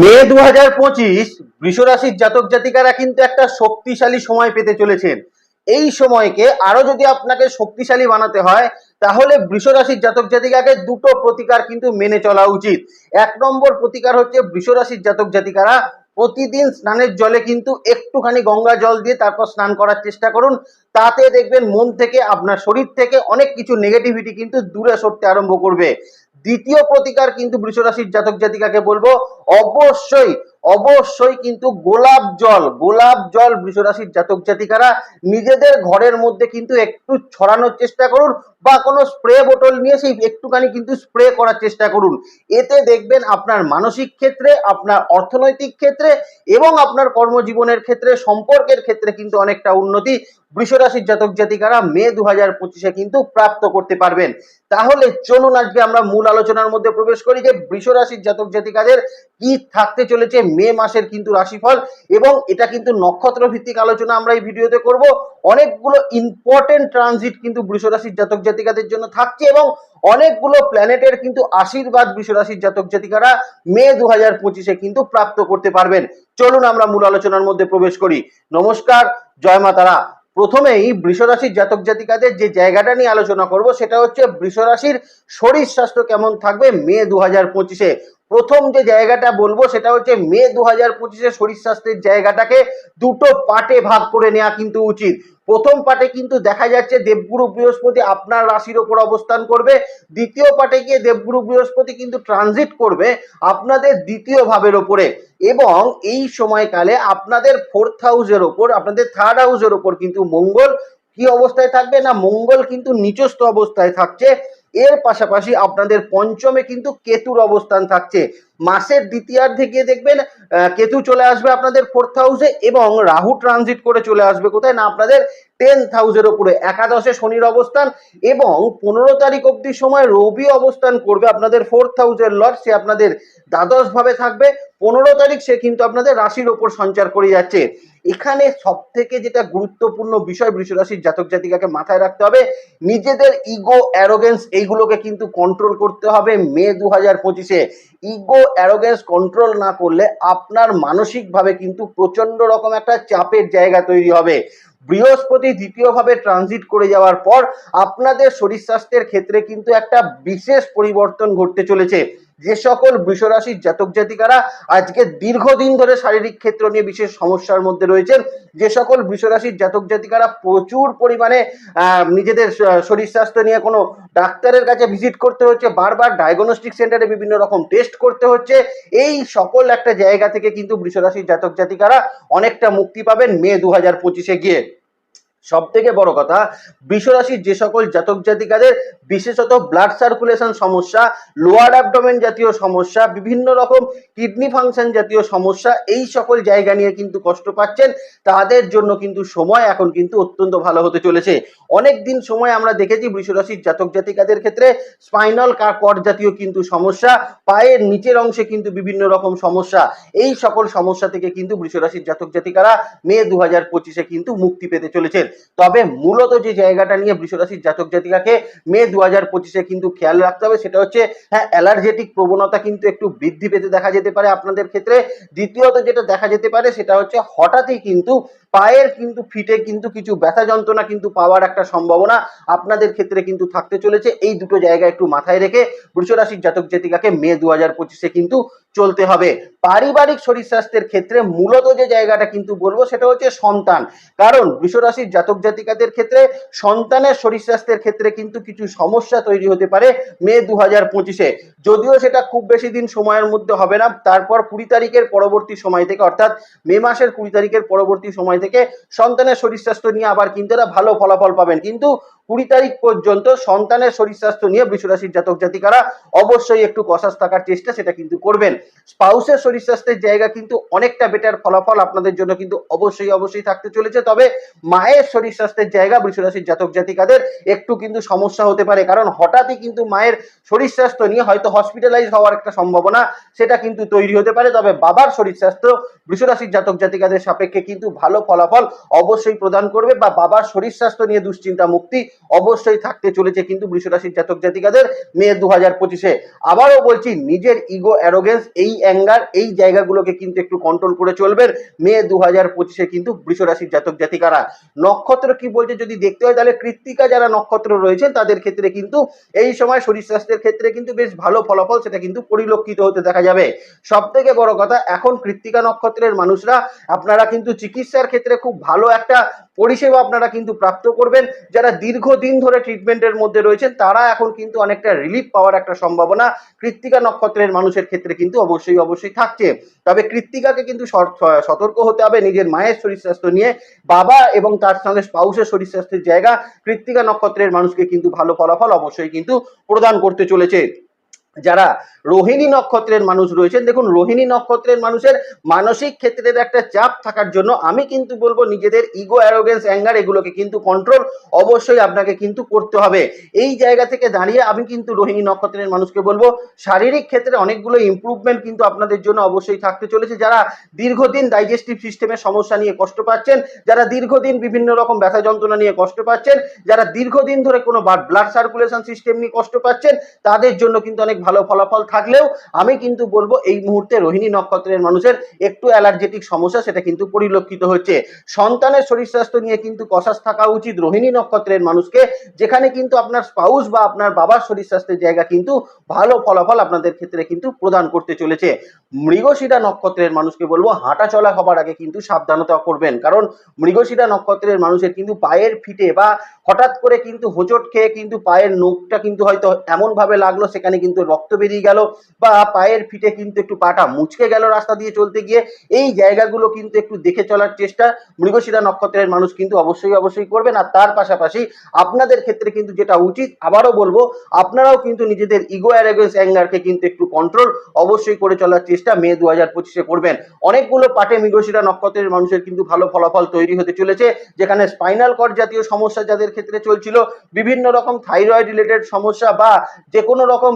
মে দু হাজার পঁচিশ বৃষরাশির জাতক জাতিকারা কিন্তু একটা শক্তিশালী সময় পেতে চলেছেন। এই সময়কে আরও যদি আপনাকে শক্তিশালী বানাতে হয়, তাহলে বৃষরাশির জাতক জাতিকাকে দুটো প্রতিকার কিন্তু মেনে চলা উচিত। এক নম্বর প্রতিকার হচ্ছে বৃষরাশির জাতক জাতিকারা প্রতিদিন স্নানের জলে কিন্তু একটুখানি গঙ্গা জল দিয়ে তারপর স্নান করার চেষ্টা করুন। তাতে দেখবেন মন থেকে, আপনার শরীর থেকে অনেক কিছু নেগেটিভিটি কিন্তু দূরে সরতে আরম্ভ করবে। দ্বিতীয় প্রতিকার কিন্তু বৃষরাশির জাতক জাতিকাকে বলব। অবশ্যই অবশ্যই কিন্তু গোলাপ জল গোলাপ জল বৃষরাশির জাতক জাতিকারা নিজেদের ঘরের মধ্যে কিন্তু একটু ছড়ানোর চেষ্টা করুন বা কোনো স্প্রে বোতল নিয়ে সেই একটুখানি কিন্তু স্প্রে করার চেষ্টা করুন। এতে দেখবেন আপনার মানসিক ক্ষেত্রে, আপনার অর্থনৈতিক ক্ষেত্রে এবং আপনার কর্মজীবনের ক্ষেত্রে, সম্পর্কের ক্ষেত্রে কিন্তু অনেকটা উন্নতি বৃষরাশির জাতক জাতিকারা মে দু হাজার পঁচিশে কিন্তু প্রাপ্ত করতে পারবেন। তাহলে চলুন আজকে আমরা মূল আলোচনার মধ্যে প্রবেশ করি যে বৃষরাশির জাতক জাতিকাদের কি থাকতে চলেছে মে মাসের কিন্তু রাশিফল এবং এটা কিন্তু নক্ষত্র ভিত্তিক আলোচনা আমরা এই ভিডিওতে করব। অনেকগুলো ইম্পর্টেন্ট ট্রানজিট কিন্তু বৃষরাশির জাতক জাতিকাদের জন্য থাকছে এবং অনেকগুলো প্ল্যানেটের কিন্তু আশীর্বাদ বৃষরাশির জাতক জাতিকারা মে দু হাজার পঁচিশে কিন্তু প্রাপ্ত করতে পারবেন। চলুন আমরা মূল আলোচনার মধ্যে প্রবেশ করি। নমস্কার, জয় মাতারা। প্রথমেই বৃষরাশির জাতক জাতিকাদের যে জায়গাটা নিয়ে আলোচনা করব, সেটা হচ্ছে বৃষরাশির শরীর স্বাস্থ্য কেমন থাকবে মে দু হাজার পঁচিশে। প্রথম যে জায়গাটা বলব, সেটা হচ্ছে মে দু হাজার পঁচিশে শরীর স্বাস্থ্যের জায়গাটাকে দুটো পার্টে ভাগ করে নেওয়া কিন্তু উচিত। প্রথম পার্টে কিন্তু দেখা যাচ্ছে দেবগুরু বৃহস্পতি আপনার রাশির ওপর অবস্থান করবে। দ্বিতীয় পার্টে গিয়ে দেবগুরু বৃহস্পতি কিন্তু ট্রানজিট করবে আপনাদের দ্বিতীয় ভাবের ওপরে এবং এই সময়কালে আপনাদের ফোর্থ হাউসের ওপর, আপনাদের থার্ড হাউসের ওপর কিন্তু মঙ্গল কি অবস্থায় থাকবে না? মঙ্গল কিন্তু নিচস্থ অবস্থায় থাকছে। এর পাশাপাশি আপনাদের পঞ্চমে কিন্তু কেতুর অবস্থান থাকছে। মাসের দ্বিতীয়ার্ধে গিয়ে দেখবেন কেতু চলে আসবে আপনাদের ফোর্থ হাউসে এবং রাহু ট্রানজিট করে চলে আসবে। কোথায়? না, আপনাদের টেন্থ হাউসের ওপরে একাদশে শনির অবস্থান এবং পনেরো তারিখ অব্দি সময় রবি অবস্থান করবে আপনাদের ফোর্থ হাউসের লর্ড সে আপনাদের দ্বাদশ ভাবে থাকবে। পনেরো তারিখ সে কিন্তু আপনাদের রাশির ওপর সঞ্চার করে যাচ্ছে। এখানে সব থেকে যেটা গুরুত্বপূর্ণ বিষয় বৃষরাশির জাতক জাতিকাকে মাথায় রাখতে হবে, নিজেদের ইগো অ্যারোগেন্স এইগুলোকে কিন্তু কন্ট্রোল করতে হবে মে দু হাজার পঁচিশে। ইগো অ্যারোগেন্স কন্ট্রোল না করলে আপনার মানসিকভাবে কিন্তু প্রচণ্ড রকম একটা চাপের জায়গা তৈরি হবে। বৃহস্পতি দ্বিতীয়ভাবে ট্রানজিট করে যাওয়ার পর আপনাদের শরীর স্বাস্থ্যের ক্ষেত্রে কিন্তু একটা বিশেষ পরিবর্তন ঘটতে চলেছে। যে সকল বৃষরাশির জাতক জাতিকারা আজকে দীর্ঘদিন ধরে শারীরিক ক্ষেত্র নিয়ে বিশেষ সমস্যার মধ্যে রয়েছেন, যে সকল বৃষরাশির জাতক জাতিকারা প্রচুর পরিমাণে নিজেদের শরীর স্বাস্থ্য নিয়ে কোনো ডাক্তারের কাছে ভিজিট করতে হচ্ছে, বারবার ডায়াগনস্টিক সেন্টারে বিভিন্ন রকম টেস্ট করতে হচ্ছে। এই সকল একটা জায়গা থেকে কিন্তু বৃষরাশির জাতক জাতিকারা অনেকটা মুক্তি পাবেন মে দু হাজার পঁচিশে গিয়ে। সব থেকে বড় কথা, বিশ্বরাশির যে সকল জাতক জাতিকাদের বিশেষত ব্লাড সার্কুলেশন সমস্যা লোয়ার অ্যাবডোমেন জাতীয় সমস্যা, বিভিন্ন রকম কিডনি ফাংশন জাতীয় সমস্যা, এই সকল জায়গা নিয়ে কিন্তু কষ্ট পাচ্ছেন। তাদের জন্য কিন্তু সময় এখন কিন্তু অত্যন্ত ভালো হতে চলেছে। অনেক দিন সময় আমরা দেখেছি বৃষরাশির জাতক জাতিকাদের ক্ষেত্রে স্পাইনাল কর্ড জাতীয় কিন্তু সমস্যা, পায়ের নিচের অংশে কিন্তু বিভিন্ন রকম সমস্যা। এই সকল সমস্যা থেকে কিন্তু বৃষরাশির জাতক জাতিকারা মে দু হাজার পঁচিশে কিন্তু মুক্তি পেতে চলেছেন। তবে মূলত যে জায়গাটা নিয়ে বৃষরাশির জাতক জাতিকাকে মে দু হাজার পঁচিশে কিন্তু খেয়াল রাখতে হবে, সেটা হচ্ছে হ্যাঁ অ্যালার্জেটিক প্রবণতা কিন্তু একটু বৃদ্ধি পেতে দেখা যেতে পারে আপনাদের ক্ষেত্রে। দ্বিতীয়ত যেটা দেখা যেতে পারে, সেটা হচ্ছে হঠাৎই কিন্তু পায়ের কিন্তু ফিটে কিন্তু কিছু ব্যথা যন্ত্রণা কিন্তু পাওয়ার একটা সম্ভাবনা আপনাদের ক্ষেত্রে কিন্তু থাকতে চলেছে। এই দুটো জায়গা একটু মাথায় রেখে বৃষরাশির জাতক জাতিকাকে মে দু হাজার পঁচিশে কিন্তু চলতে হবে। পারিবারিক শরীর স্বাস্থ্যের ক্ষেত্রে মূলত যে জায়গাটা কিন্তু বলব সেটা হচ্ছে সন্তান। কারণ বৃষরাশির জাতক জাতিকাদের ক্ষেত্রে সন্তানের শরীর স্বাস্থ্যের ক্ষেত্রে কিন্তু কিছু সমস্যা তৈরি হতে পারে মে দু হাজার পঁচিশে। যদিও সেটা খুব বেশি দিন সময়ের মধ্যে হবে না। তারপর কুড়ি তারিখের পরবর্তী সময় থেকে, অর্থাৎ মে মাসের কুড়ি তারিখের পরবর্তী সময় থেকে সন্তানের শরীর স্বাস্থ্য নিয়ে আবার কিন্তু এরা ভালো ফলাফল পাবেন। কিন্তু কুড়ি তারিখ পর্যন্ত সন্তানের শরীর স্বাস্থ্য নিয়ে বৃষরাশির জাতক জাতিকারা অবশ্যই একটু কষাস থাকার চেষ্টা সেটা কিন্তু করবেন। স্পাউসের শরীর স্বাস্থ্যের জায়গা কিন্তু অনেকটা বেটার ফলাফল আপনাদের জন্য কিন্তু অবশ্যই অবশ্যই থাকতে চলেছে। তবে মায়ের শরীর স্বাস্থ্যের জায়গা বৃষরাশির জাতক জাতিকাদের একটু কিন্তু সমস্যা হতে পারে। কারণ হঠাৎই কিন্তু মায়ের শরীর স্বাস্থ্য নিয়ে হয়তো হসপিটালাইজ হওয়ার একটা সম্ভাবনা সেটা কিন্তু তৈরি হতে পারে। তবে বাবার শরীর স্বাস্থ্য বৃষরাশির জাতক জাতিকাদের সাপেক্ষে কিন্তু ভালো ফলাফল অবশ্যই প্রদান করবে বা বাবার শরীর স্বাস্থ্য নিয়ে দুশ্চিন্তা মুক্তি অবশ্যই থাকতে চলেছে কিন্তু বৃষরাশির জাতক জাতিকাদের মে দু হাজার পঁচিশে। আবারও বলছি, নিজের ইগো অ্যারোগেন্স এই অ্যাঙ্গার এই জায়গাগুলোকে কিন্তু একটু কন্ট্রোল করে চলবেন মে দু হাজার পঁচিশে কিন্তু বৃষরাশির জাতক জাতিকারা। নক্ষত্র কি বলছে যদি দেখতে হয়, তাহলে কৃত্তিকা যারা নক্ষত্র রয়েছেন, তাদের ক্ষেত্রে কিন্তু এই সময় শরীর স্বাস্থ্যের ক্ষেত্রে কিন্তু বেশ ভালো ফলাফল সেটা কিন্তু পরিলক্ষিত হতে দেখা যাবে। সব থেকে বড় কথা, এখন কৃত্তিকা নক্ষত্রের মানুষরা, আপনারা কিন্তু চিকিৎসার ক্ষেত্রে খুব ভালো একটা পরিষেবা আপনারা কিন্তু প্রাপ্ত করবেন। যারা দীর্ঘদিন ধরে ট্রিটমেন্টের মধ্যে রয়েছেন, তারা এখন কিন্তু অনেকটা রিলিফ পাওয়ার একটা সম্ভাবনা কৃত্তিকা নক্ষত্রের মানুষের ক্ষেত্রে কিন্তু অবশ্যই অবশ্যই থাকছে। তবে কৃত্তিকাকে কিন্তু সতর্ক হতে হবে নিজের মায়ের শরীর স্বাস্থ্য নিয়ে। বাবা এবং তার সঙ্গে স্পাউসের শরীর স্বাস্থ্যের জায়গা কৃত্তিকা নক্ষত্রের মানুষকে কিন্তু ভালো ফলাফল অবশ্যই কিন্তু প্রদান করতে চলেছে। যারা রোহিণী নক্ষত্রের মানুষ রয়েছেন, দেখুন রোহিণী নক্ষত্রের মানুষের মানসিক ক্ষেত্রের একটা চাপ থাকার জন্য আমি কিন্তু বলব নিজেদের ইগো অ্যারোগেন্স অ্যাঙ্গার এগুলোকে কিন্তু কন্ট্রোল অবশ্যই আপনাকে কিন্তু করতে হবে। এই জায়গা থেকে দাঁড়িয়ে আমি কিন্তু রোহিণী নক্ষত্রের মানুষকে বলব, শারীরিক ক্ষেত্রে অনেকগুলো ইমপ্রুভমেন্ট কিন্তু আপনাদের জন্য অবশ্যই থাকতে চলেছে। যারা দীর্ঘদিন ডাইজেস্টিভ সিস্টেমের সমস্যা নিয়ে কষ্ট পাচ্ছেন, যারা দীর্ঘদিন বিভিন্ন রকম ব্যথা যন্ত্রণা নিয়ে কষ্ট পাচ্ছেন, যারা দীর্ঘদিন ধরে কোনো ব্লাড সার্কুলেশন সিস্টেম নিয়ে কষ্ট পাচ্ছেন, তাদের জন্য কিন্তু অনেক ভালো ফলাফল থাকলেও আমি কিন্তু বলব এই মুহূর্তে রোহিণী নক্ষত্রের মানুষের একটু অ্যালার্জেটিক সমস্যা সেটা কিন্তু পরিলক্ষিত হচ্ছে। সন্তানের শরীর স্বাস্থ্য নিয়ে কিন্তু কষাস থাকা উচিত রোহিণী নক্ষত্রের মানুষকে, যেখানে কিন্তু আপনার স্পাউস বা আপনার বাবার শরীর স্বাস্থ্যের জায়গা কিন্তু ভালো ফলাফল আপনাদের ক্ষেত্রে কিন্তু প্রদান করতে চলেছে। মৃগশিরা নক্ষত্রের মানুষকে বলব হাঁটা চলা হবার আগে কিন্তু সাবধানতা করবেন, কারণ মৃগশিরা নক্ষত্রের মানুষের কিন্তু পায়ের ফিটে বা হঠাৎ করে কিন্তু হোঁচট খেয়ে কিন্তু পায়ের নখটা কিন্তু হয়তো এমন ভাবে লাগল সেখানে কিন্তু রক্ত বেরিয়ে গেল বা পায়ের ফিটে কিন্তু একটু পাটা মুচকে গেল রাস্তা দিয়ে চলতে গিয়ে, এই জায়গাগুলো কিন্তু একটু দেখে চলার চেষ্টা মৃগশিরা নক্ষত্রের মানুষ কিন্তু অবশ্যই অবশ্যই করবেন। আর তার পাশাপাশি আপনাদের ক্ষেত্রে কিন্তু যেটা উচিত, আবারও বলব, আপনারাও কিন্তু নিজেদের ইগো অ্যারেগেন্স অ্যাঙ্গারকে কিন্তু একটু কন্ট্রোল অবশ্যই করে চলার চেষ্টা মে দু হাজার পঁচিশে করবেন। অনেকগুলো পাটে মৃগশিরা নক্ষত্রের মানুষের কিন্তু ভালো ফলাফল তৈরি হতে চলেছে, যেখানে স্পাইনাল কর্ড জাতীয় সমস্যা যাদের ক্ষেত্রে চলছিল, বিভিন্ন রকম থাইরয়েড রিলেটেড সমস্যা বা যে কোনো রকম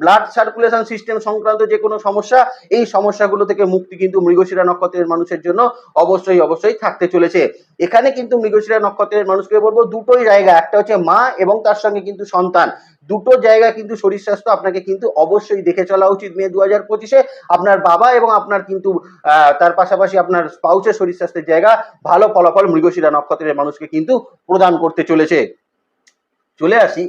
ব্লাড সার্কুলেশন সিস্টেম সংক্রান্ত যে কোনো সমস্যা, এই সমস্যাগুলো থেকে মুক্তি কিন্তু মৃগশিরা নক্ষত্রের মানুষের জন্য অবশ্যই অবশ্যই থাকতে চলেছে। এখানে কিন্তু মৃগশিরা নক্ষত্রের মানুষকে বলব, দুটোই জায়গা, একটা হচ্ছে মা এবং তার সঙ্গে কিন্তু সন্তান। দুটো জায়গা কিন্তু শরীর স্বাস্থ্য আপনাকে কিন্তু অবশ্যই দেখে চলা উচিত মে দু হাজার পঁচিশে। আপনার বাবা এবং আপনার কিন্তু তার পাশাপাশি আপনার স্পাউসের শরীর স্বাস্থ্যের জায়গা, ভালো ফলাফল মৃগশিরা নক্ষত্রের মানুষকে কিন্তু প্রদান করতে চলেছে। চলে আসি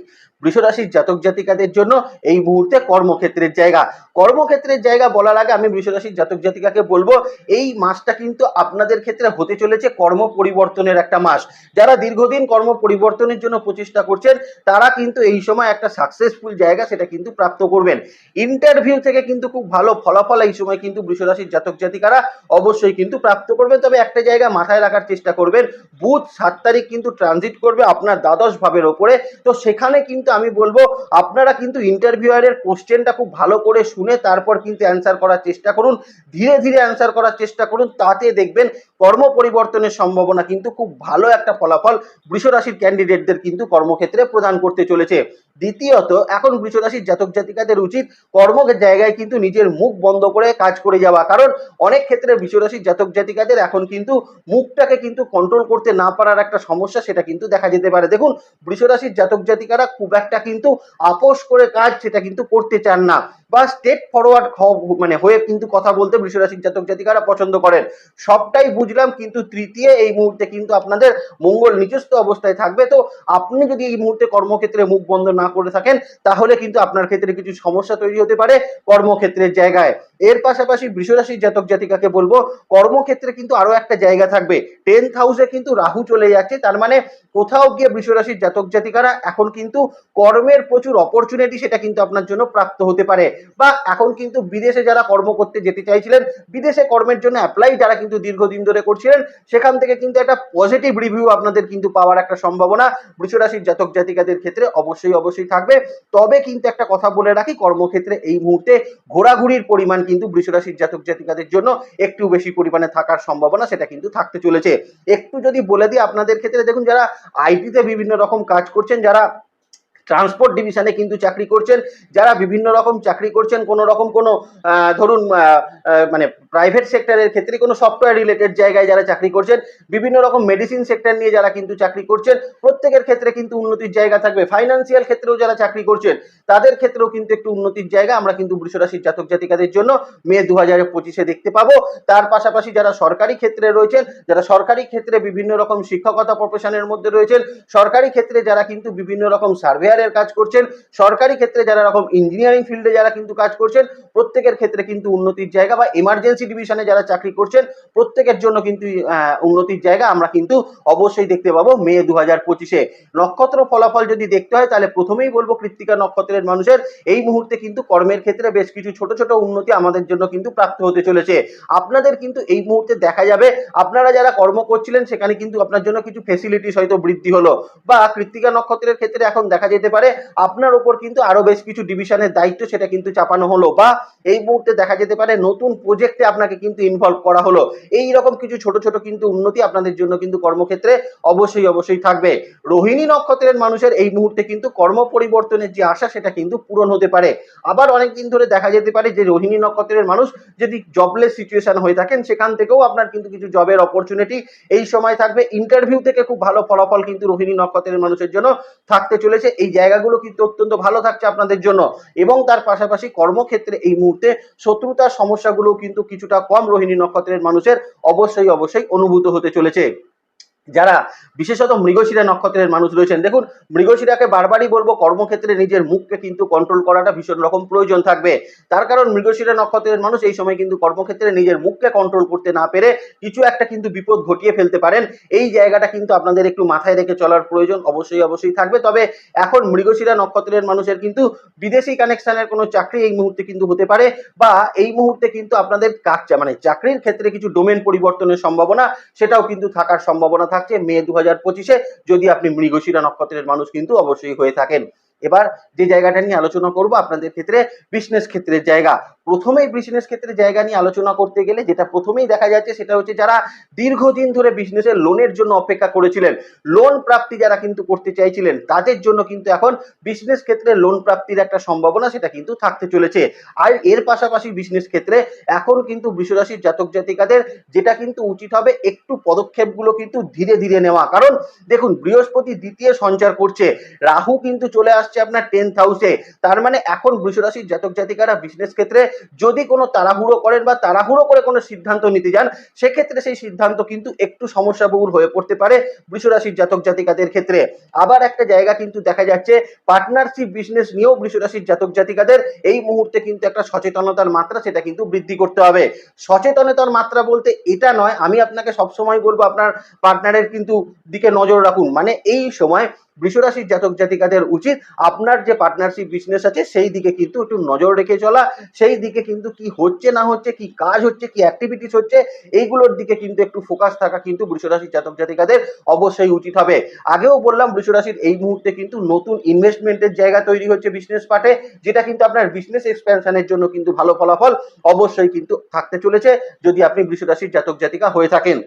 বৃষরাশির জাতক জাতিকাদের জন্য এই মুহূর্তে কর্মক্ষেত্রের জায়গা। কর্মক্ষেত্রের জায়গা বলার আগে আমি বৃষরাশির জাতক জাতিকাকে বলব, এই মাসটা কিন্তু আপনাদের ক্ষেত্রে হতে চলেছে কর্ম পরিবর্তনের একটা মাস। যারা দীর্ঘদিন কর্ম পরিবর্তনের জন্য প্রচেষ্টা করছেন, তারা কিন্তু এই সময় একটা সাকসেসফুল জায়গা সেটা কিন্তু প্রাপ্ত করবেন। ইন্টারভিউ থেকে কিন্তু খুব ভালো ফলাফল এই সময় কিন্তু বৃষরাশির জাতক জাতিকারা অবশ্যই কিন্তু প্রাপ্ত করবেন। তবে একটা জায়গা মাথায় রাখার চেষ্টা করবেন, বুধ সাত তারিখ কিন্তু ট্রানজিট করবে আপনার দ্বাদশ ভাবের ওপরে। তো সেখানে কিন্তু আমি বলব, আপনারা কিন্তু ইন্টারভিউয়ারের কোশ্চেনটা খুব ভালো করে শুনে তারপর কিন্তু অ্যান্সার করার চেষ্টা করুন। ধীরে ধীরে অ্যান্সার করার চেষ্টা করুন, তাতে দেখবেন কর্ম পরিবর্তনের সম্ভাবনা কিন্তু খুব ভালো একটা ফলাফল বৃষরাশির ক্যান্ডিডেটদের কিন্তু কর্মক্ষেত্রে প্রদান করতে চলেছে। দ্বিতীয়ত, এখন বৃষরাশির জাতক জাতিকাদের উচিত কর্ম জায়গায় কিন্তু নিজের মুখ বন্ধ করে কাজ করে যাওয়া। কারণ অনেক ক্ষেত্রে বৃষরাশির জাতক জাতিকাদের এখন কিন্তু মুখটাকে কিন্তু কন্ট্রোল করতে না পারার একটা সমস্যা সেটা কিন্তু দেখা যেতে পারে। দেখুন, বৃষরাশির জাতক জাতিকারা খুব একটা কিন্তু আপোষ করে কাজ সেটা কিন্তু করতে চান না বা স্টেট ফরওয়ার্ড মানে হয়ে কিন্তু কথা বলতে বৃষরাশির জাতক জাতিকারা পছন্দ করেন। সবটাই বুঝলাম, কিন্তু তৃতীয় এই মুহূর্তে কিন্তু আপনাদের মঙ্গল নিজস্ব অবস্থায় থাকবে। তো আপনি যদি এই মুহূর্তে কর্মক্ষেত্রে মুখ বন্ধ না করে থাকেন তাহলে কিন্তু আপনার ক্ষেত্রে কিছু সমস্যা তৈরি হতে পারে। কর্মক্ষেত্রের জায়গায় এর পাশাপাশি বৃষরাশির জাতক জাতিকাকে বলব, কর্মক্ষেত্রে কিন্তু আরও একটা জায়গা থাকবে। টেন্থ হাউসে কিন্তু রাহু চলে যাচ্ছে, তার মানে কোথাও গিয়ে বৃষরাশির জাতক জাতিকারা এখন কিন্তু কর্মের প্রচুর অপরচুনিটি সেটা কিন্তু আপনার জন্য প্রাপ্ত হতে পারে। বা এখন কিন্তু বিদেশে যারা কর্ম করতে যেতে চাইছিলেন, বিদেশে কর্মের জন্য অ্যাপ্লাই যারা কিন্তু দীর্ঘদিন ধরে করছিলেন, সেখান থেকে কিন্তু একটা পজিটিভ রিভিউ আপনাদের কিন্তু পাওয়ার একটা সম্ভাবনা বৃষরাশির জাতক জাতিকাদের ক্ষেত্রে অবশ্যই অবশ্যই থাকবে। তবে কিন্তু একটা কথা বলে রাখি, কর্মক্ষেত্রে এই মুহূর্তে ঘোরাঘুরির পরিমাণ কিন্তু বৃষরাশির জাতক জাতিকাদের জন্য একটু বেশি পরিমাণে থাকার সম্ভাবনা সেটা কিন্তু থাকতে চলেছে। একটু যদি বলে দিই আপনাদের ক্ষেত্রে, দেখুন যারা আইটিতে বিভিন্ন রকম কাজ করছেন, যারা ট্রান্সপোর্ট ডিভিশনে কিন্তু চাকরি করছেন। যারা বিভিন্ন রকম চাকরি করছেন, কোনো রকম কোনো ধরুন মানে প্রাইভেট সেক্টরের ক্ষেত্রে কোনো সফটওয়্যার রিলেটেড জায়গায় যারা চাকরি করছেন, বিভিন্ন রকম মেডিসিন সেক্টর নিয়ে যারা কিন্তু চাকরি করছেন, প্রত্যেকের ক্ষেত্রে কিন্তু উন্নতির জায়গা থাকবে। ফাইন্যান্সিয়াল ক্ষেত্রেও যারা চাকরি করছেন, তাদের ক্ষেত্রেও কিন্তু একটু উন্নতির জায়গা আমরা কিন্তু বৃষরাশির জাতক জাতিকাদের জন্য মে দু হাজার পঁচিশে দেখতে পাবো। তার পাশাপাশি যারা সরকারি ক্ষেত্রে রয়েছেন, যারা সরকারি ক্ষেত্রে বিভিন্ন রকম শিক্ষকতা প্রফেশনের মধ্যে রয়েছেন, সরকারি ক্ষেত্রে যারা কিন্তু বিভিন্ন রকম সার্ভেয়ারের কাজ করছেন। সরকারি ক্ষেত্রে যারা রকম ইঞ্জিনিয়ারিং ফিল্ডে যারা কিন্তু কাজ করছেন, প্রত্যেকের ক্ষেত্রে কিন্তু উন্নতির জায়গা বা এমার্জেন্সি ডিভিশনে যারা চাকরি করছেন, প্রত্যেকের জন্য কিন্তু উন্নতির জায়গা আমরা কিন্তু অবশ্যই দেখতে পাবো মে দু হাজার পঁচিশে। নক্ষত্র ফলাফল যদি দেখতে হয়, তাহলে প্রথমেই বলব কৃত্তিকা নক্ষত্রের মানুষের, এই মুহূর্তে কিন্তু কর্মের ক্ষেত্রে বেশ কিছু ছোট ছোট উন্নতি আমাদের জন্য কিন্তু প্রাপ্ত হতে চলেছে। আপনাদের কিন্তু এই মুহূর্তে দেখা যাবে, আপনারা যারা কর্ম করছিলেন, সেখানে কিন্তু আপনার জন্য কিছু ফেসিলিটিস হয়তো বৃদ্ধি হলো। বা কৃত্তিকা নক্ষত্রের ক্ষেত্রে এখন দেখা যেতে পারে। আপনার উপর কিন্তু আরও বেশ কিছু ডিভিশনের দায়িত্ব সেটা কিন্তু চাপানো হলো বা এই মুহূর্তে দেখা যেতে পারে নতুন প্রজেক্টে আপনাকে কিন্তু ইনভলভ করা হলো। এই রকম কিছু ছোট ছোট কিন্তু উন্নতি আপনাদের জন্য কিন্তু কর্মক্ষেত্রে অবশ্যই অবশ্যই থাকবে। রোহিণী নক্ষত্রের মানুষের এই মুহূর্তে কিন্তু কর্ম পরিবর্তনের যে আশা, সেটা কিন্তু পূরণ হতে পারে। আবার অনেক দিন ধরে দেখা যেতে পারে যে রোহিণী নক্ষত্রের মানুষ যদি জবলেস সিচুয়েশন হয়ে থাকেন, সেখান থেকেও আপনার কিন্তু কিছু জবের অপরচুনিটি এই সময় থাকবে। ইন্টারভিউ থেকে খুব ভালো ফলাফল কিন্তু রোহিণী নক্ষত্রের মানুষের জন্য থাকতে চলেছে। এই জায়গাগুলো কিন্তু অত্যন্ত ভালো থাকছে আপনাদের জন্য। এবং তার পাশাপাশি কর্মক্ষেত্রে এই মুহূর্তে শত্রুতার সমস্যাগুলো কিন্তু কিছুটা কম রোহিণী নক্ষত্রের মানুষের অবশ্যই অবশ্যই অনুভূত হতে চলেছে। যারা বিশেষত মৃগশিরা নক্ষত্রের মানুষ রয়েছেন, দেখুন মৃগশিরাকে বারবারই বলব, কর্মক্ষেত্রে নিজের মুখকে কিন্তু কন্ট্রোল করাটা ভীষণ রকম প্রয়োজন থাকবে। তার কারণ মৃগশিরা নক্ষত্রের মানুষ এই সময় কিন্তু কর্মক্ষেত্রে নিজের মুখকে কন্ট্রোল করতে না পেরে কিছু একটা কিন্তু বিপদ ঘটিয়ে ফেলতে পারেন। এই জায়গাটা কিন্তু আপনাদের একটু মাথায় রেখে চলার প্রয়োজন অবশ্যই অবশ্যই থাকবে। তবে এখন মৃগশিরা নক্ষত্রের মানুষের কিন্তু বিদেশি কানেকশনের কোনো চাকরি এই মুহূর্তে কিন্তু হতে পারে বা এই মুহূর্তে কিন্তু আপনাদের কাজ মানে চাকরির ক্ষেত্রে কিছু ডোমেন পরিবর্তনের সম্ভাবনা, সেটাও কিন্তু থাকার সম্ভাবনা থাকছে মে দু হাজার পঁচিশে, যদি আপনি মৃগশিরা নক্ষত্রের মানুষ কিন্তু অবশ্যই হয়ে থাকেন। এবার যে জায়গাটা নিয়ে আলোচনা করব, আপনাদের ক্ষেত্রে বিজনেস ক্ষেত্রের জায়গা। প্রথমেই বিজনেস ক্ষেত্রে জায়গা নিয়ে আলোচনা করতে গেলে যেটা প্রথমেই দেখা যাচ্ছে সেটা হচ্ছে যারা দীর্ঘদিন ধরে বিজনেসের লোনের জন্য অপেক্ষা করেছিলেন লোন প্রাপ্তি যারা কিন্তু করতে চাইছিলেন, তাদের জন্য কিন্তু এখন বিজনেস ক্ষেত্রে লোন প্রাপ্তির একটা সম্ভাবনা সেটা কিন্তু থাকতে চলেছে। আর এর পাশাপাশি বিজনেস ক্ষেত্রে এখন কিন্তু বৃষরাশির জাতক জাতিকাদের যেটা কিন্তু উচিত হবে একটু পদক্ষেপগুলো কিন্তু ধীরে ধীরে নেওয়া। কারণ দেখুন, বৃহস্পতি দ্বিতীয় সঞ্চার করছে, রাহু কিন্তু চলে আসছে আপনার টেন্থ হাউসে তার মানে এখন বৃষরাশির জাতক জাতিকারা বিজনেস ক্ষেত্রে যদি কোনো তাড়াহুড়ো করেন বা তাড়াহুড়ো করে কোনো সিদ্ধান্ত নিতে যান, সেক্ষেত্রে সেই সিদ্ধান্ত কিন্তু একটু সমস্যাবহুল হয়ে পড়তে পারে বৃষরাশির জাতক জাতিকাদের ক্ষেত্রে। আবার একটা জায়গা কিন্তু দেখা যাচ্ছে পার্টনারশিপ বিজনেস নিয়েও বৃষরাশির জাতক জাতিকাদের এই মুহূর্তে কিন্তু একটা সচেতনতার মাত্রা সেটা কিন্তু বৃদ্ধি করতে হবে। সচেতনতার মাত্রা বলতে এটা নয়, আমি আপনাকে সবসময় বলব আপনার পার্টনারের কিন্তু দিকে নজর রাখুন। মানে এই সময় বৃষরাশির জাতক জাতিকাদের উচিত আপনার যে পার্টনারশিপ বিজনেস আছে সেই দিকে কিন্তু একটু নজর রেখে চলা, সেই দিকে কিন্তু কি হচ্ছে না হচ্ছে, কি কাজ হচ্ছে, কি অ্যাক্টিভিটিস হচ্ছে, এইগুলোর দিকে কিন্তু একটু ফোকাস থাকা কিন্তু বৃষরাশির জাতক জাতিকাদের অবশ্যই উচিত হবে। আগেও বললাম বৃষরাশির এই মুহূর্তে কিন্তু নতুন ইনভেস্টমেন্টের জায়গা তৈরি হচ্ছে বিজনেস পার্টে যেটা কিন্তু আপনার বিজনেস এক্সপ্যানশনের জন্য কিন্তু ভালো ফলাফল অবশ্যই কিন্তু থাকতে চলেছে, যদি আপনি বৃষরাশির জাতক জাতিকা হয়ে থাকেন।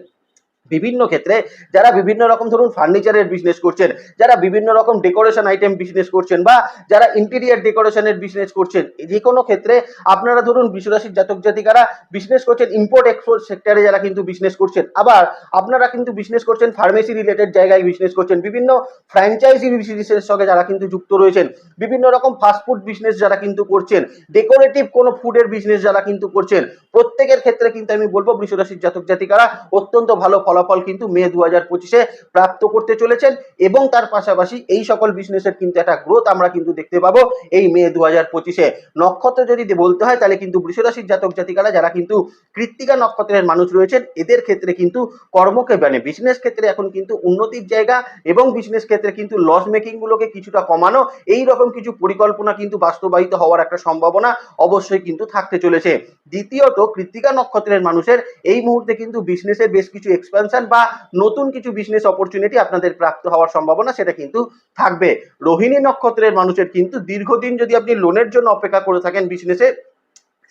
বিভিন্ন ক্ষেত্রে যারা বিভিন্ন রকম ধরুন ফার্নিচারের বিজনেস করছেন, যারা বিভিন্ন রকম ডেকোরেশন আইটেম বিজনেস করছেন বা যারা ইন্টেরিয়ার ডেকোরেশনের বিজনেস করছেন, যে কোনো ক্ষেত্রে আপনারা ধরুন বিশ্বরাশির জাতক জাতিকারা বিজনেস করছেন ইম্পোর্ট এক্সপোর্ট সেক্টরে যারা কিন্তু বিজনেস করছেন, আবার আপনারা কিন্তু বিজনেস করছেন ফার্মেসি রিলেটেড জায়গায় বিজনেস করছেন, বিভিন্ন ফ্র্যাঞ্চাইজি বিজনেসের সঙ্গে যারা কিন্তু যুক্ত রয়েছেন, বিভিন্ন রকম ফাস্টফুড বিজনেস যারা কিন্তু করছেন ডেকোরেটিভ কোনো ফুডের বিজনেস যারা কিন্তু করছেন, প্রত্যেকের ক্ষেত্রে কিন্তু আমি বলব বৃষরাশির জাতক জাতিকারা অত্যন্ত ভালো ফলাফল কিন্তু মে দু হাজার পঁচিশে প্রাপ্ত করতে চলেছেন এবং তার পাশাপাশি এই সকল বিজনেসের কিন্তু একটা গ্রোথ আমরা কিন্তু দেখতে পাবো এই মে দু হাজার পঁচিশে। নক্ষত্র যদি বলতে হয়, তাহলে কিন্তু বৃষরাশির জাতক জাতিকারা যারা কিন্তু কৃত্তিকা নক্ষত্রের মানুষ রয়েছেন, এদের ক্ষেত্রে কিন্তু কর্মকে মানে বিজনেস ক্ষেত্রে এখন কিন্তু উন্নতির জায়গা এবং বিজনেস ক্ষেত্রে কিন্তু লস মেকিং গুলোকে কিছুটা কমানো, এই রকম কিছু পরিকল্পনা কিন্তু বাস্তবায়িত হওয়ার একটা সম্ভাবনা অবশ্যই কিন্তু থাকতে চলেছে। দ্বিতীয়ত, কৃত্তিকা নক্ষত্রের মানুষের এই মুহূর্তে কিন্তু বিজনেসে বেশ কিছু এক্সপেনশন বা নতুন কিছু বিজনেস অপরচুনিটি আপনাদের প্রাপ্ত হওয়ার সম্ভাবনা সেটা কিন্তু থাকবে। রোহিণী নক্ষত্রের মানুষের কিন্তু দীর্ঘদিন যদি আপনি লোনের জন্য অপেক্ষা করে থাকেন বিজনেসে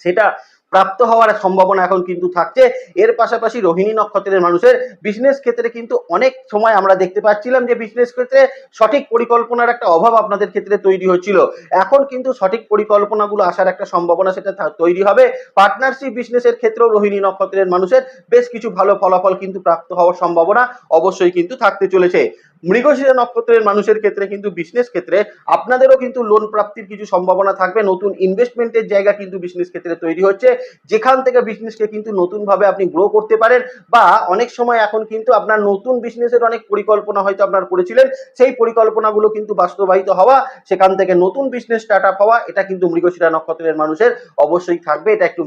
সেটা প্রাপ্ত হওয়ার সম্ভাবনা এখন কিন্তু থাকছে। এর পাশাপাশি রোহিণী নক্ষত্রের মানুষের বিজনেস ক্ষেত্রে কিন্তু অনেক সময় আমরা দেখতে পাচ্ছিলাম যে বিজনেস ক্ষেত্রে সঠিক পরিকল্পনার একটা অভাব আপনাদের ক্ষেত্রে তৈরি হচ্ছিল। এখন কিন্তু সঠিক পরিকল্পনাগুলো আসার একটা সম্ভাবনা সেটা তৈরি হবে। পার্টনারশিপ বিজনেসের ক্ষেত্রেও রোহিণী নক্ষত্রের মানুষের বেশ কিছু ভালো ফলাফল কিন্তু প্রাপ্ত হওয়ার সম্ভাবনা অবশ্যই কিন্তু থাকতে চলেছে। মৃগশিরা নক্ষত্রের মানুষের ক্ষেত্রে কিন্তু বিজনেস ক্ষেত্রে আপনাদেরও কিন্তু লোন প্রাপ্তির কিছু সম্ভাবনা থাকবে। নতুন ইনভেস্টমেন্টের জায়গা কিন্তু বিজনেস ক্ষেত্রে তৈরি হচ্ছে। যেখান থেকে বিজনেসকে কিন্তু নতুনভাবে আপনি গ্রো করতে পারেন বা অনেক সময় এখন কিন্তু আপনার নতুন বিজনেসের অনেক পরিকল্পনা হয়তো আপনার করেছিলেন, সেই পরিকল্পনাগুলো কিন্তু বাস্তবায়িত হওয়া, সেখান থেকে নতুন বিজনেস স্টার্ট আপ হওয়া, এটা কিন্তু মৃগশিরা নক্ষত্রের মানুষের অবশ্যই থাকবে। এটা একটু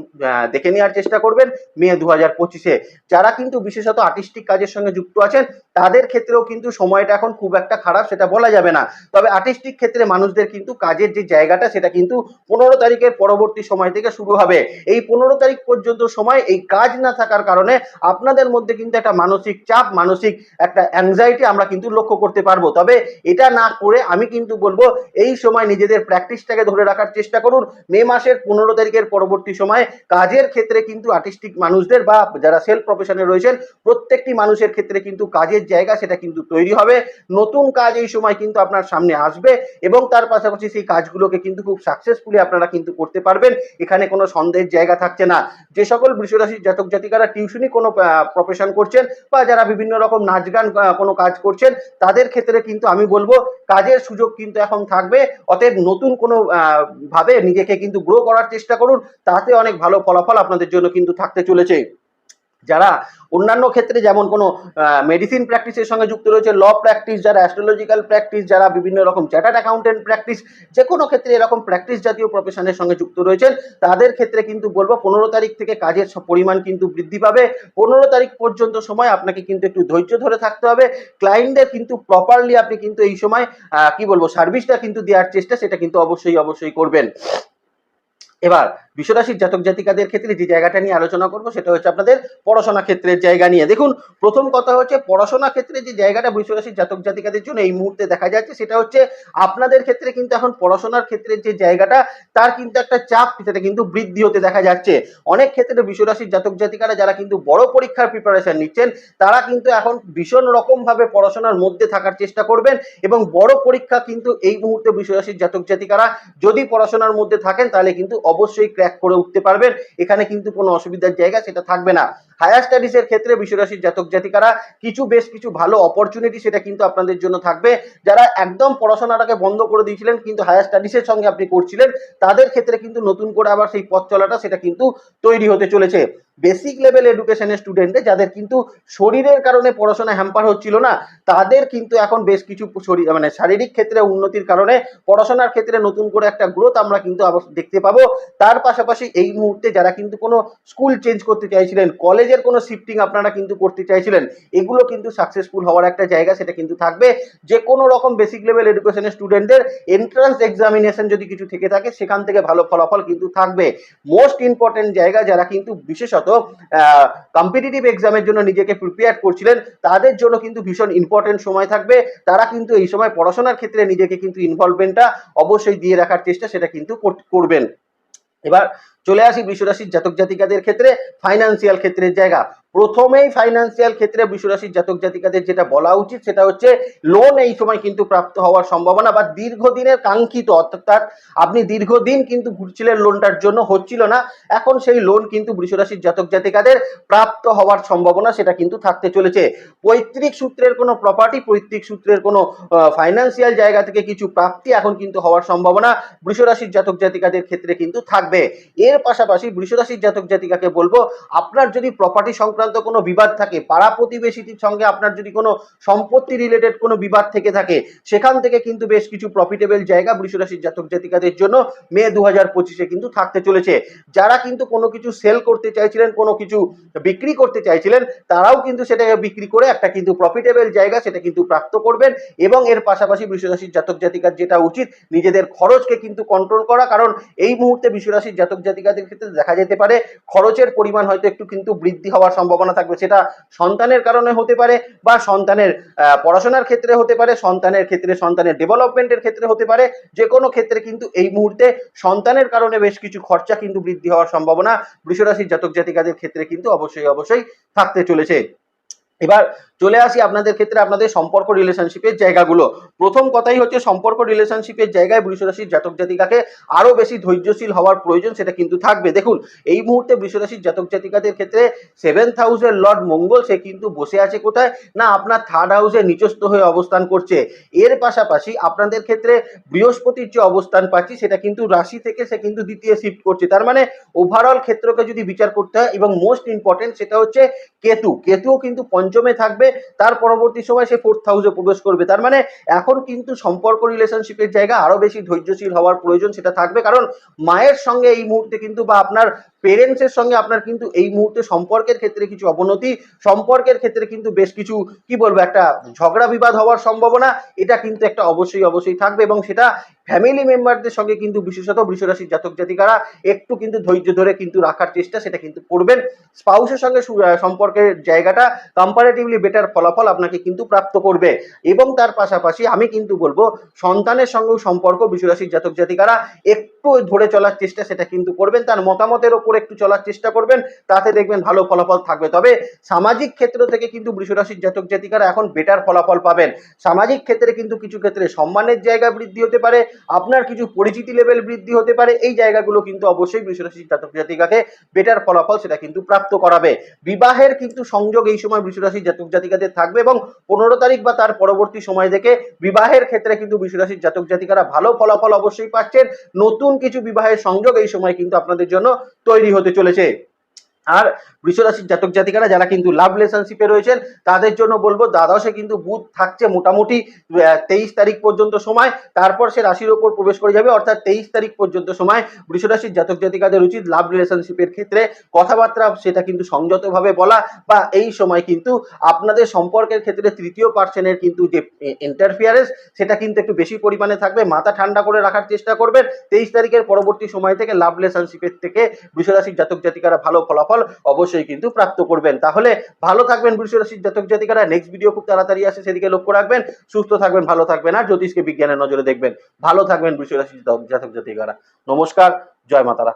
দেখে নেওয়ার চেষ্টা করবেন মে দু হাজার পঁচিশে। যারা কিন্তু বিশেষত আর্টিস্টিক কাজের সঙ্গে যুক্ত আছেন, তাদের ক্ষেত্রেও কিন্তু সময়টা এখন খুব একটা খারাপ, সেটা বলা যাবে না। তবে আর্টিস্টিক ক্ষেত্রে মানুষদের কিন্তু কাজের যে জায়গাটা, সেটা কিন্তু পনেরো তারিখের পরবর্তী সময় থেকে শুরু হবে। এই পনেরো তারিখ পর্যন্ত সময় এই কাজ না থাকার কারণে আপনাদের মধ্যে কিন্তু একটা মানসিক চাপ, মানসিক একটা অ্যাংজাইটি আমরা কিন্তু লক্ষ্য করতে পারব। তবে এটা না করে আমি কিন্তু বলব, এই সময় নিজেদের প্র্যাকটিসটাকে ধরে রাখার চেষ্টা করুন। মে মাসের পনেরো তারিখের পরবর্তী সময়ে কাজের ক্ষেত্রে কিন্তু আর্টিস্টিক মানুষদের বা যারা সেলফ প্রফেশনে রয়েছেন, প্রত্যেকটি মানুষের ক্ষেত্রে কিন্তু কাজের জায়গা সেটা কিন্তু তৈরি হবে। নতুন কাজ এই সময় কিন্তু আপনার সামনে আসবে এবং তার পাশাপাশি সেই কাজগুলোকে কিন্তু খুব সাকসেসফুলি আপনারা কিন্তু করতে পারবেন। এখানে কোনো সন্দেহের জায়গা থাকছে না। যে সকল বৃষরাশির জাতক জাতিকারা টিউশনি কোনো প্রফেশন করছেন বা যারা বিভিন্ন রকম নাচ গান কোনো কাজ করছেন, তাদের ক্ষেত্রে কিন্তু আমি বলব কাজের সুযোগ কিন্তু এখন থাকবে। অতএব নতুন কোনো ভাবে নিজেকে কিন্তু গ্রো করার চেষ্টা করুন। তাতে অনেক ভালো ফলাফল আপনাদের জন্য কিন্তু থাকতে চলেছে। যারা অন্যান্য ক্ষেত্রে যেমন কোনো মেডিসিন প্র্যাকটিসের সঙ্গে যুক্ত রয়েছে ল প্র্যাকটিস যারা অ্যাস্ট্রোলজিক্যাল প্র্যাকটিস যারা, বিভিন্ন রকম চ্যাটার্ড অ্যাকাউন্টেন্ট প্র্যাকটিস যে কোনো ক্ষেত্রে এরকম প্র্যাকটিস জাতীয় প্রফেশনের সঙ্গে যুক্ত রয়েছেন, তাদের ক্ষেত্রে কিন্তু বলব পনেরো তারিখ থেকে কাজের পরিমাণ কিন্তু বৃদ্ধি পাবে। পনেরো তারিখ পর্যন্ত সময় আপনাকে কিন্তু একটু ধৈর্য ধরে থাকতে হবে। ক্লায়েন্টদের কিন্তু প্রপারলি আপনি কিন্তু এই সময় কি বলব সার্ভিসটা কিন্তু দেওয়ার চেষ্টা, সেটা কিন্তু অবশ্যই অবশ্যই করবেন। এবার বিশ্বরাশির জাতক জাতিকাদের ক্ষেত্রে যে জায়গাটা নিয়ে আলোচনা করব, সেটা হচ্ছে আপনাদের পড়াশোনা ক্ষেত্রের জায়গা নিয়ে। দেখুন, প্রথম কথা হচ্ছে পড়াশোনা ক্ষেত্রে যে জায়গাটা বিশ্বরাশির জাতক জাতিকাদের জন্য এই মুহূর্তে দেখা যাচ্ছে, সেটা হচ্ছে আপনাদের ক্ষেত্রে কিন্তু এখন পড়াশোনার ক্ষেত্রে যে জায়গাটা, তার কিন্তু একটা চাপ, সেটা কিন্তু বৃদ্ধি হতে দেখা যাচ্ছে। অনেক ক্ষেত্রে বিশ্বরাশির জাতক জাতিকারা যারা কিন্তু বড় পরীক্ষার প্রিপারেশন নিচ্ছেন, তারা কিন্তু এখন ভীষণ রকম ভাবে পড়াশোনার মধ্যে থাকার চেষ্টা করবেন এবং বড় পরীক্ষা কিন্তু এই মুহূর্তে বিশ্বরাশির জাতক জাতিকারা যদি পড়াশোনার মধ্যে থাকেন, তাহলে কিন্তু অবশ্যই ক্র্যাক করে উঠতে পারবেন। এখানে কিন্তু কোনো অসুবিধার জায়গা সেটা থাকবে না। হায়ার স্টাডিজের ক্ষেত্রে বিশ্বরাশির জাতক জাতিকারা কিছু বেশ কিছু ভালো অপরচুনিটি সেটা কিন্তু আপনাদের জন্য থাকবে। যারা একদম পড়াশোনাটাকে বন্ধ করে দিয়েছিলেন, কিন্তু হায়ার স্টাডিজের সঙ্গে আপনি করছিলেন, তাদের ক্ষেত্রে কিন্তু নতুন করে আবার সেই পথ চলাটা সেটা কিন্তু তৈরি হতে চলেছে। বেসিক লেভেল এডুকেশনের স্টুডেন্টদের যাদের কিন্তু শরীরের কারণে পড়াশোনা হ্যাম্পার হচ্ছিল না, তাদের কিন্তু এখন বেশ কিছু শরীর মানে শারীরিক ক্ষেত্রে উন্নতির কারণে পড়াশোনার ক্ষেত্রে নতুন করে একটা গ্রোথ আমরা কিন্তু দেখতে পাবো। তার পাশাপাশি এই মুহূর্তে যারা কিন্তু কোনো স্কুল চেঞ্জ করতে চাইছিলেন কলেজের কোনো শিফটিং আপনারা কিন্তু করতে চাইছিলেন, এগুলো কিন্তু সাকসেসফুল হওয়ার একটা জায়গা সেটা কিন্তু থাকবে। যে কোনো রকম বেসিক লেভেল এডুকেশনের স্টুডেন্টদের এন্ট্রান্স এক্সামিনেশন যদি কিছু থেকে থাকে, সেখান থেকে ভালো ফলাফল কিন্তু থাকবে। মোস্ট ইম্পর্টেন্ট জায়গা যারা কিন্তু বিশেষত কম্পিটিটিভ এক্সামের জন্য নিজেকে প্রিপেয়ার করছিলেন, তাদের জন্য কিন্তু ভীষণ ইম্পর্টেন্ট সময় থাকবে। তারা কিন্তু এই সময় পড়াশোনার ক্ষেত্রে নিজেকে কিন্তু ইনভলভমেন্টটা অবশ্যই দিয়ে রাখার চেষ্টা সেটা কিন্তু কর- করবেন। এবার চলে আসি বিশ্বরাশির জাতক জাতিকাদের ক্ষেত্রে ফাইন্যান্সিয়াল ক্ষেত্রের জায়গা। প্রথমেই ফাইন্যান্সিয়াল ক্ষেত্রে বিশ্বরাশির জাতক জাতিকাদের যেটা বলা উচিত সেটা হচ্ছে লোন এই সময় কিন্তু প্রাপ্ত হওয়ার সম্ভাবনা বা দীর্ঘদিনের কাঙ্ক্ষিত, অর্থাৎ আপনি দীর্ঘদিন কিন্তু ঘুরছিলেন লোনটার জন্য, হচ্ছিল না। এখন সেই লোন কিন্তু বৃষরাশির জাতক জাতিকাদের প্রাপ্ত হওয়ার সম্ভাবনা সেটা কিন্তু থাকতে চলেছে। পৈতৃক সূত্রের কোনো প্রপার্টি পৈতৃক সূত্রের কোনো ফাইন্যান্সিয়াল জায়গা থেকে কিছু প্রাপ্তি এখন কিন্তু হওয়ার সম্ভাবনা বৃষরাশির জাতক জাতিকাদের ক্ষেত্রে কিন্তু থাকবে। এর পাশাপাশি বৃষরাশির জাতক জাতিকাকে বলব, আপনার যদি প্রপার্টি সংক্রান্ত কোনো বিবাদ থাকে, পাড়া প্রতিবেশীটির সঙ্গে আপনার যদি কোনো সম্পত্তি রিলেটেড কোনো বিবাদ থেকে থাকে, সেখান থেকে কিন্তু বেশ কিছু প্রফিটেবল জায়গা বৃষরাশির জাতক জাতিকাদের জন্য মে দু হাজার পঁচিশে কিন্তু থাকতে চলেছে। যারা কিন্তু কোনো কিছু সেল করতে চাইছিলেন, কোনো কিছু বিক্রি করতে চাইছিলেন, তারাও কিন্তু সেটাকে বিক্রি করে একটা কিন্তু প্রফিটেবল জায়গা সেটা কিন্তু প্রাপ্ত করবেন এবং এর পাশাপাশি বৃষরাশির জাতক জাতিকার যেটা উচিত, নিজেদের খরচকে কিন্তু কন্ট্রোল করা। কারণ এই মুহূর্তে বৃষরাশির জাতক জাতিকাদের ক্ষেত্রে দেখা যেতে পারে। খরচের পরিমাণ হয়তো একটু কিন্তু বৃদ্ধি হওয়ার সম্ভাবনা থাকবে। সেটা সন্তানের কারণে হতে পারে বা সন্তানের পড়াশোনার ক্ষেত্রে হতে পারে, সন্তানের ক্ষেত্রে, সন্তানের ডেভেলপমেন্টের ক্ষেত্রে হতে পারে। যে কোনো ক্ষেত্রে কিন্তু এই মুহূর্তে সন্তানের কারণে বেশ কিছু খরচা কিন্তু বৃদ্ধি হওয়ার সম্ভাবনা। বৃষরাশির জাতক জাতিকাদের ক্ষেত্রে কিন্তু অবশ্যই অবশ্যই থাকতে চলেছে। এবার চলে আসি আপনাদের ক্ষেত্রে আপনাদের সম্পর্ক রিলেশনশিপের জায়গাগুলো। প্রথম কথাই হচ্ছে সম্পর্ক রিলেশনশিপের জায়গায় বৃষরাশির জাতক জাতিকাকে আরও বেশি ধৈর্যশীল হওয়ার প্রয়োজন সেটা কিন্তু থাকবে। দেখুন, এই মুহূর্তে বৃষরাশির জাতক জাতিকাদের ক্ষেত্রে সেভেন্থ হাউসের লর্ড মঙ্গল, সে কিন্তু বসে আছে কোথায়? না, আপনার থার্ড হাউসে নিচস্থ হয়ে অবস্থান করছে। এর পাশাপাশি আপনাদের ক্ষেত্রে বৃহস্পতির যে অবস্থান পাচ্ছি, সেটা কিন্তু রাশি থেকে সে কিন্তু দ্বিতীয় শিফট করছে। তার মানে ওভারঅল ক্ষেত্রকে যদি বিচার করতে হয়, এবং মোস্ট ইম্পর্টেন্ট সেটা হচ্ছে কেতু। কেতুও কিন্তু পঞ্চমে থাকবে। তার পরবর্তী সময় সে ফোর্থ হাউসে প্রবেশ করবে। তার মানে এখন কিন্তু সম্পর্ক রিলেশনশিপের জায়গা আরও বেশি ধৈর্যশীল হওয়ার প্রয়োজন সেটা থাকবে। কারণ মায়ের সঙ্গে এই মুহূর্তে কিন্তু বা আপনার পেরেন্টসের সঙ্গে আপনার কিন্তু এই মুহূর্তে সম্পর্কের ক্ষেত্রে কিছু অবনতি, সম্পর্কের ক্ষেত্রে কিন্তু বেশ কিছু, কি বলব, একটা ঝগড়া বিবাদ হওয়ার সম্ভাবনা, এটা কিন্তু একটা অবশ্যই অবশ্যই থাকবে এবং সেটা ফ্যামিলি মেম্বারদের সঙ্গে কিন্তু বিশেষত বৃষরাশির জাতক জাতিকারা একটু কিন্তু ধৈর্য ধরে কিন্তু রাখার চেষ্টা সেটা কিন্তু করবেন। স্পাউসের সঙ্গে সম্পর্কের জায়গাটা কম্পারেটিভলি বেটার ফলাফল আপনাকে কিন্তু প্রাপ্ত করবে। এবং তার পাশাপাশি আমি কিন্তু বলব, সন্তানের সঙ্গেও সম্পর্ক বিশ্বরাশির জাতক জাতিকারা একটু ধরে চলার চেষ্টা সেটা কিন্তু করবেন, তার মতামতের ওপর একটু চলার চেষ্টা করবেন, তাতে দেখবেন ভালো ফলাফল থাকবে। তবে সামাজিক ক্ষেত্র থেকে কিন্তু বৃষরাশির জাতক জাতিকারা এখন বেটার ফলাফল পাবেন। সামাজিক ক্ষেত্রে কিন্তু কিছু ক্ষেত্রে সম্মানের জায়গা বৃদ্ধি হতে পারে, আপনার কিছু পরিচিতি লেভেল বৃদ্ধি হতে পারে, এই জায়গাগুলো কিন্তু অবশ্যই বৃষরাশির জাতক জাতিকাকে বেটার ফলাফল সেটা কিন্তু প্রাপ্ত করাবে। বিবাহের কিন্তু সংযোগ এই সময় বৃষরাশির জাতক জাতিকাদের থাকবে এবং পনেরো তারিখ বা তার পরবর্তী সময় থেকে বিবাহের ক্ষেত্রে কিন্তু বৃষরাশির জাতক জাতিকারা ভালো ফলাফল অবশ্যই পাচ্ছেন। নতুন কিছু বিবাহের সংযোগ এই সময় কিন্তু আপনাদের জন্য তৈরি হতে চলেছে। আর বৃষরাশির জাতক জাতিকারা যারা কিন্তু লাভ রিলেশনশিপে রয়েছেন, তাদের জন্য বলব দ্বাদশে কিন্তু বুধ থাকছে মোটামুটি তেইশ তারিখ পর্যন্ত সময়, তারপর সে রাশির ওপর প্রবেশ করে যাবে, অর্থাৎ তেইশ তারিখ পর্যন্ত সময় বৃষরাশির জাতক জাতিকাদের উচিত লাভ রিলেশনশিপের ক্ষেত্রে কথাবার্তা সেটা কিন্তু সংযতভাবে বলা, বা এই সময় কিন্তু আপনাদের সম্পর্কের ক্ষেত্রে তৃতীয় পার্সনের কিন্তু যে ইন্টারফিয়ারেন্স সেটা কিন্তু একটু বেশি পরিমাণে থাকবে, মাথা ঠান্ডা করে রাখার চেষ্টা করবেন, তেইশ তারিখের পরবর্তী সময় থেকে লাভ রিলেশনশিপের থেকে বৃষরাশির জাতক জাতিকারা ভালো ফলাফল অবশ্যই কিন্তু প্রাপ্ত করবেন। তাহলে ভালো থাকবেন বৃষরাশির জাতক জাতিকারা। নেক্সট ভিডিও খুব তাড়াতাড়ি আসে, সেদিকে লক্ষ্য রাখবেন। সুস্থ থাকবেন, ভালো থাকবেন আর জ্যোতিষকে বিজ্ঞানের নজরে দেখবেন। ভালো থাকবেন বৃষরাশির জাতক জাতিকারা। নমস্কার, জয় মাতারা।